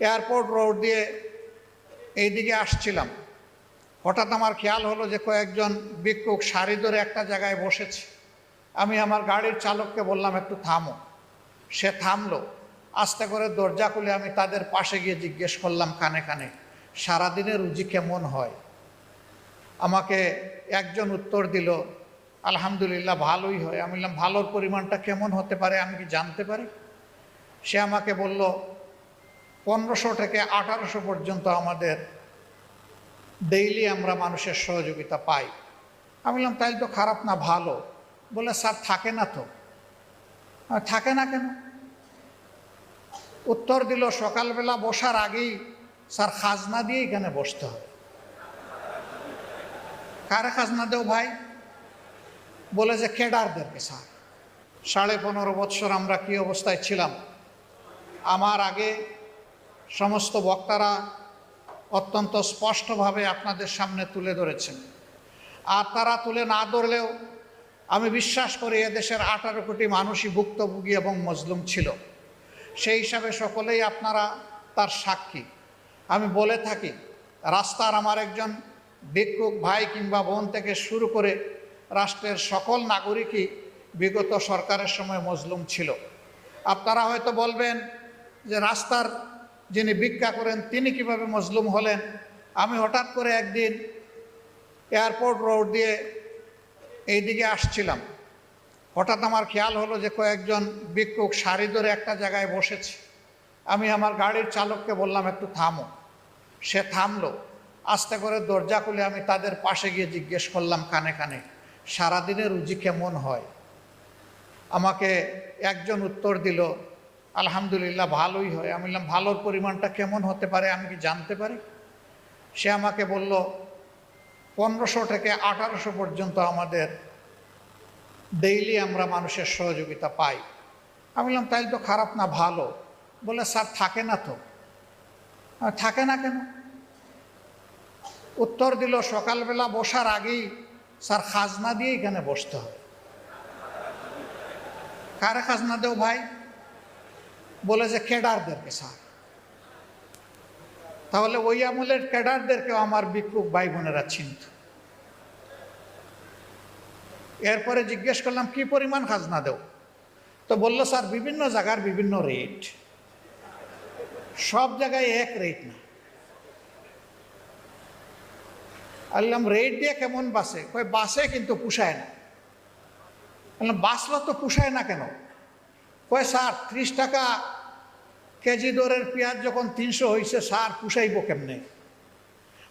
Airport road দিয়ে এইদিকে আসছিলাম। হঠাৎ আমার খেয়াল হলো যে কয়েকজন ভিক্ষুক সারি ধরে একটা জায়গায় বসেছে। আমি আমার গাড়ির চালককে বললাম, একটু থামো। সে থামলো। আস্তে করে দরজা খুলে আমি তাদের পাশে গিয়ে জিজ্ঞেস করলাম কানে কানে, সারাদিনের রুজি কেমন হয়? আমাকে একজন উত্তর দিল, আলহামদুলিল্লাহ ভালোই হয়। আমি বললাম, ভালোর পরিমাণটা কেমন হতে পারে আমি কি জানতে পারি? সে আমাকে বলল পনেরোশো থেকে আঠারোশো পর্যন্ত আমাদের ডেইলি আমরা মানুষের সহযোগিতা পাই। আমি বললাম, তাই তো খারাপ না, ভালো। বলে স্যার, থাকে না তো। থাকে না কেন? উত্তর দিল, সকালবেলা বসার আগেই স্যার খাজনা দিয়ে এখানে বসতে হবে। কারে খাজনা দেও ভাই? বলে যে, কেডারদেরকে, স্যার। সাড়ে পনেরো বৎসর আমরা কি অবস্থায় ছিলাম? আমার আগে সমস্ত বক্তারা অত্যন্ত স্পষ্টভাবে আপনাদের সামনে তুলে ধরেছেন। আর তারা তুলে না ধরলেও আমি বিশ্বাস করি এদেশের আঠারো কোটি মানুষই ভুক্তভোগী এবং মজলুম ছিল। সেই হিসাবে সকলেই আপনারা তার সাক্ষী। আমি বলে থাকি, রাস্তার আমার একজন ভিক্ষুক ভাই কিংবা বোন থেকে শুরু করে রাষ্ট্রের সকল নাগরিকই বিগত সরকারের সময় মজলুম ছিল। আপনারা হয়তো বলবেন যে রাস্তার যিনি ভিক্ষা করেন, তিনি কীভাবে মজলুম হলেন? আমি হঠাৎ করে একদিন এয়ারপোর্ট রোড দিয়ে এইদিকে আসছিলাম। হঠাৎ আমার খেয়াল হলো যে কয়েকজন ভিক্ষুক সারি ধরে একটা জায়গায় বসেছে। আমি আমার গাড়ির চালককে বললাম, একটু থামো। সে থামলো। আস্তে করে দরজা খুলে আমি তাদের পাশে গিয়ে জিজ্ঞেস করলাম কানে কানে, সারাদিনের রুজি কেমন হয়? আমাকে একজন উত্তর দিল আলহামদুলিল্লাহ ভালোই হয়। আমি বললাম, ভালোর পরিমাণটা কেমন হতে পারে আমি কি জানতে পারি? সে আমাকে বলল, পনেরোশো থেকে আঠারোশো পর্যন্ত আমাদের ডেইলি আমরা মানুষের সহযোগিতা পাই। আমি বললাম, তাই তো খারাপ না, ভালো। বলে স্যার, থাকে না তো। থাকে না কেন? উত্তর দিল, সকালবেলা বসার আগেই স্যার খাজনা দিয়ে এখানে বসতে হবে। কারে খাজনা দেও ভাই? বলে যে কেডারদেরকে স্যার। তাহলে ওই আমলের ক্যাডারদেরকেও আমার বিক্ষুক ভাই বোনেরা চিনত। এরপরে জিজ্ঞেস করলাম, কি পরিমাণ খাজনা দেও? তো বলল, স্যার, বিভিন্ন জায়গার বিভিন্ন রেট। সব জায়গায় এক রেট না। বললাম রেট দিয়ে কেমন বাসে? কই বাসে কিন্তু পুষায় না। বাসলা তো পুষায় না কেন? কয় স্যার ত্রিশ টাকা কেজি দরের পেঁয়াজ যখন তিনশো হয়েছে সার পুষাইব কেমনে?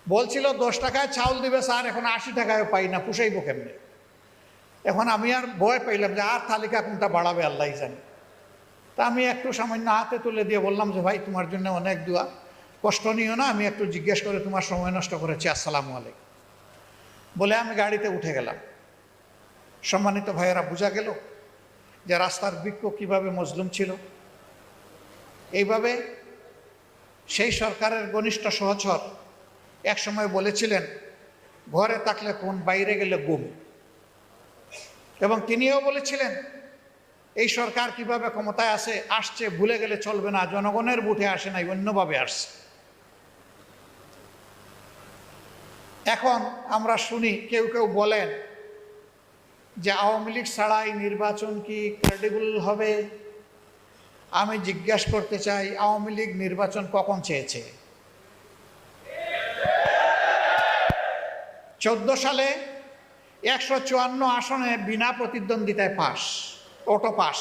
বলছিল, দশ টাকায় চাউল দিবে স্যার, এখন আশি টাকায় পাই না, পুষাইব কেমনে? এখন আমি আর ভয় পাইলাম যে, আর তালিকা কোনটা বাড়াবে আল্লাহ জানে। তা আমি একটু সামান্য হাতে তুলে দিয়ে বললাম যে, ভাই, তোমার জন্য অনেক দোয়া। কষ্ট নিও না, আমি একটু জিজ্ঞেস করে তোমার সময় নষ্ট করেছি, আসসালামু আলাইকুম। বলে আমি গাড়িতে উঠে গেলাম। সম্মানিত ভাইয়েরা, বোঝা গেল যে রাস্তার বৃক্ষ কীভাবে মজলুম ছিল। এইভাবে সেই সরকারের ঘনিষ্ঠ সহচর একসময় বলেছিলেন, ঘরে থাকলে কোন বাইরে গেলে গুম। এবং তিনিও বলেছিলেন, এই সরকার কীভাবে ক্ষমতায় আসে, আসছে, ভুলে গেলে চলবে না, জনগণের বুথে আসে নাই অন্যভাবে আসছে। এখন আমরা শুনি, কেউ কেউ বলেন যে আওয়ামী লীগ ছাড়া এই নির্বাচন কি ক্রেডিবল হবে? আমি জিজ্ঞেস করতে চাই, আওয়ামী লীগ নির্বাচন কখন চেয়েছে? চোদ্দ সালে একশো চুয়ান্ন আসনে বিনা প্রতিদ্বন্দ্বিতায় পাশ অটো পাস